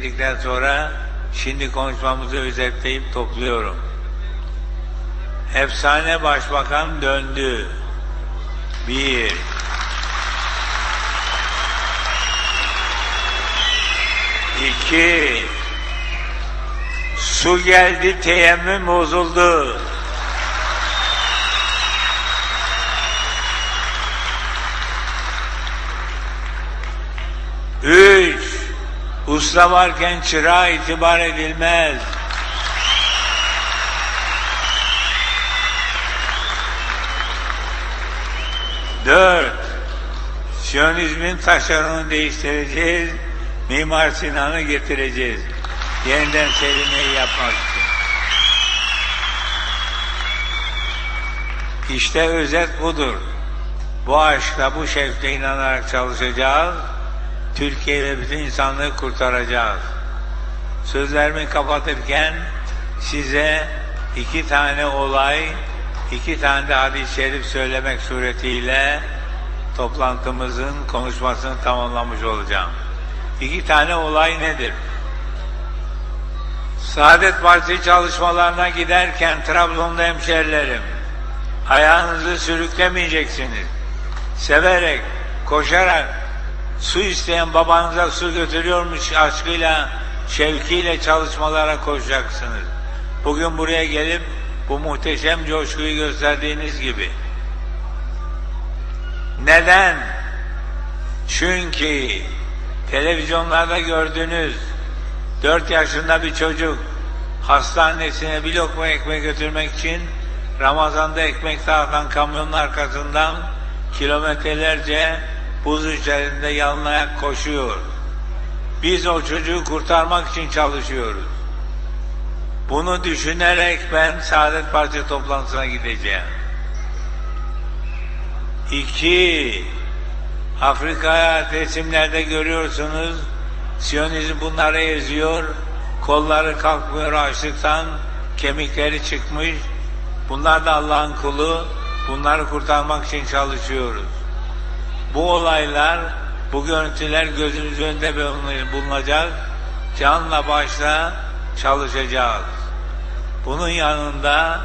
dedikten sonra şimdi konuşmamızı özetleyip topluyorum. Efsane başbakan döndü. Bir. İki. Su geldi teyemmüm bozuldu. Üç. Usta varken çırağa itibar edilmez. Dört. Siyonizmin taşlarını değiştireceğiz. Mimar Sinan'ı getireceğiz. Yeniden selimeyi yapmak için. İşte özet budur. Bu aşkla, bu şevkle inanarak çalışacağız. Türkiye ve bütün insanlığı kurtaracağız. Sözlerimi kapatırken size iki tane olay, iki tane de hadis-i şerif söylemek suretiyle toplantımızın konuşmasını tamamlamış olacağım. İki tane olay nedir? Saadet Partisi çalışmalarına giderken Trabzon'da hemşerilerim, ayağınızı sürüklemeyeceksiniz. Severek, koşarak, su isteyen babanıza su götürüyormuş aşkıyla, şevkiyle çalışmalara koşacaksınız. Bugün buraya gelip bu muhteşem coşkuyu gösterdiğiniz gibi. Neden? Çünkü televizyonlarda gördüğünüz dört yaşında bir çocuk hastanesine bir lokma ekmek götürmek için Ramazan'da ekmek dağıtan kamyonun arkasından kilometrelerce buz üzerinde yalın koşuyor. Biz o çocuğu kurtarmak için çalışıyoruz. Bunu düşünerek ben Saadet Partisi toplantısına gideceğim. İki, Afrika'ya resimlerde görüyorsunuz, Siyonizm bunları eziyor, kolları kalkmıyor açlıktan, kemikleri çıkmış. Bunlar da Allah'ın kulu, bunları kurtarmak için çalışıyoruz. Bu olaylar, bu görüntüler gözümüz önünde bulunacak. Canla başla çalışacağız. Bunun yanında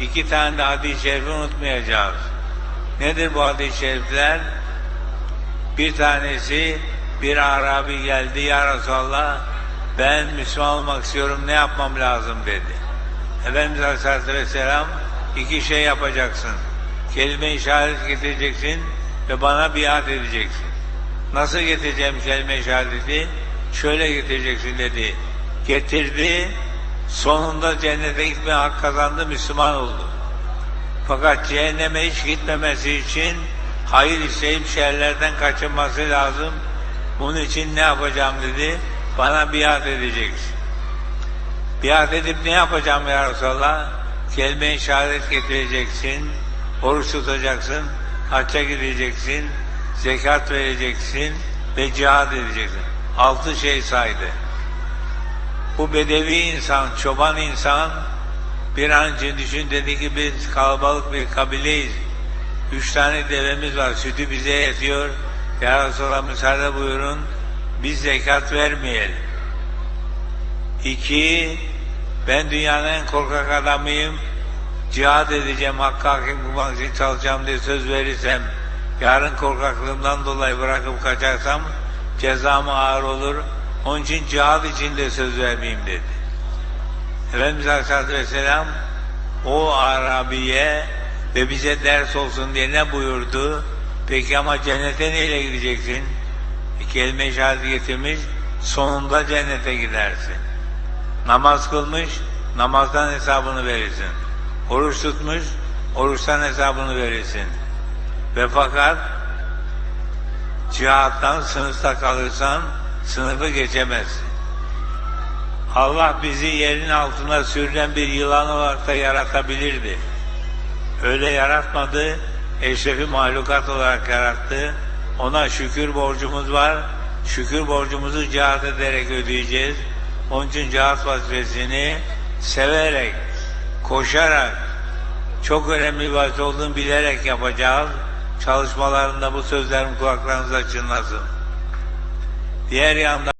iki tane de hadis-i şerifi unutmayacağız. Nedir bu hadis-i şerifler? Bir tanesi bir Arabi geldi ya Resulallah ben Müslüman olmak istiyorum ne yapmam lazım dedi. Efendimiz Aleyhisselatü Vesselam iki şey yapacaksın. Kelime işaret getireceksin ve bana biat edeceksin. Nasıl getireceğim kelime işareti? Şöyle getireceksin dedi. Getirdi, sonunda cennete gitme hak kazandı, Müslüman oldu. Fakat cehenneme hiç gitmemesi için hayır isteyip şerlerden kaçınması lazım. Bunun için ne yapacağım dedi. Bana biat edeceksin. Biat edip ne yapacağım ya Resulallah? Kelime işaret getireceksin, oruç tutacaksın, hacca gideceksin, zekat vereceksin ve cihad edeceksin. Altı şey saydı. Bu bedevi insan, çoban insan bir an önce düşün dedi ki biz kalabalık bir kabileyiz. Üç tane devemiz var, sütü bize yetiyor. Ya Resulallah müsaade buyurun, biz zekat vermeyelim. İki, ben dünyanın en korkak adamıyım, cihad edeceğim, hakkı hakim bulmak için çalışacağım diye söz verirsem, yarın korkaklığımdan dolayı bırakıp kaçarsam cezam ağır olur. Onun için cihad için de söz vermeyeyim dedi. Efendimiz Aleyhisselatü Vesselam o Arabiye ve bize ders olsun diye ne buyurdu? Peki ama cennete neyle gideceksin? Bir kelime şahidi getirmiş, sonunda cennete gidersin. Namaz kılmış, namazdan hesabını verirsin. Oruç tutmuş, oruçtan hesabını verirsin. Ve fakat cihattan sınıfta kalırsan sınıfı geçemezsin. Allah bizi yerin altına sürülen bir yılan olarak da yaratabilirdi. Öyle yaratmadı, eşrefi mahlukat olarak yarattı. Ona şükür borcumuz var. Şükür borcumuzu cihat ederek ödeyeceğiz. Onun için cihat vazifesini severek, koşarak, çok önemli bir vazife olduğunu bilerek yapacağız. Çalışmalarında bu sözlerim kulaklarınıza çınlasın. Diğer yandan